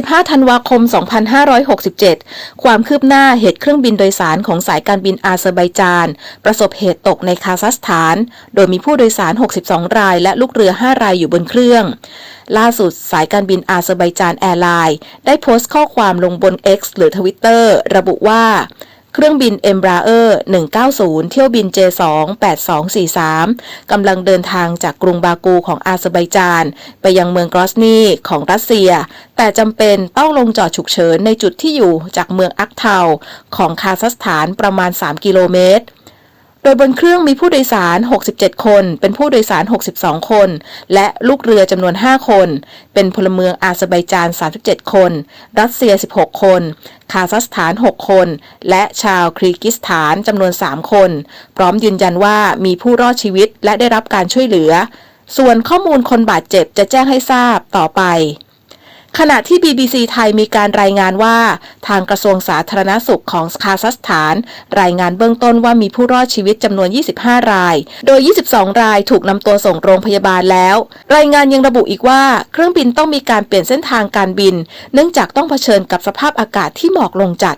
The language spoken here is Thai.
25 ธันวาคม 2567 ความคืบหน้าเหตุเครื่องบินโดยสารของสายการบินอาเซอร์ไบจาน ประสบเหตุตกในคาซัคสถาน โดยมีผู้โดยสาร 62 ราย และลูกเรือ 5 รายอยู่บนเครื่อง ล่าสุดสายการบินอาเซอร์ไบจานแอร์ไลน์ได้โพสต์ข้อความลงบน X หรือทวิตเตอร์ระบุว่า เครื่องบิน Embraer 190 เที่ยวบิน J2 8243 กำลังเดินทางจากกรุงบากูของอาเซอร์ไบจาน ไปยังเมืองกรอสนีของรัสเซีย แต่จำเป็นต้องลงจอดฉุกเฉินในจุดที่อยู่จากเมืองอักเทาของคาซัคสถานประมาณ 3 กิโลเมตร โดยบนเครื่องมีผู้โดยสาร 67 คน เป็นผู้โดยสาร 62 คน และลูกเรือจำนวน 5 คน เป็นพลเมืองอาเซอร์ไบจาน 37 คน รัสเซีย 16 คน คาซัคสถาน 6 คน และชาวครีกิสถานจำนวน 3 คน พร้อมยืนยันว่ามีผู้รอดชีวิตและได้รับการช่วยเหลือ ส่วนข้อมูลคนบาดเจ็บจะแจ้งให้ทราบต่อไป ขณะที่ BBC ไทยมีการรายงานว่า ทางกระทรวงสาธารณสุขของคาซัคสถาน รายงานเบื้องต้นว่ามีผู้รอดชีวิตจำนวน 25 ราย โดย 22 รายถูกนำตัวส่งโรงพยาบาลแล้ว รายงานยังระบุอีกว่าเครื่องบินต้องมีการเปลี่ยนเส้นทางการบิน เนื่องจากต้องเผชิญกับสภาพอากาศที่หมอกลงจัด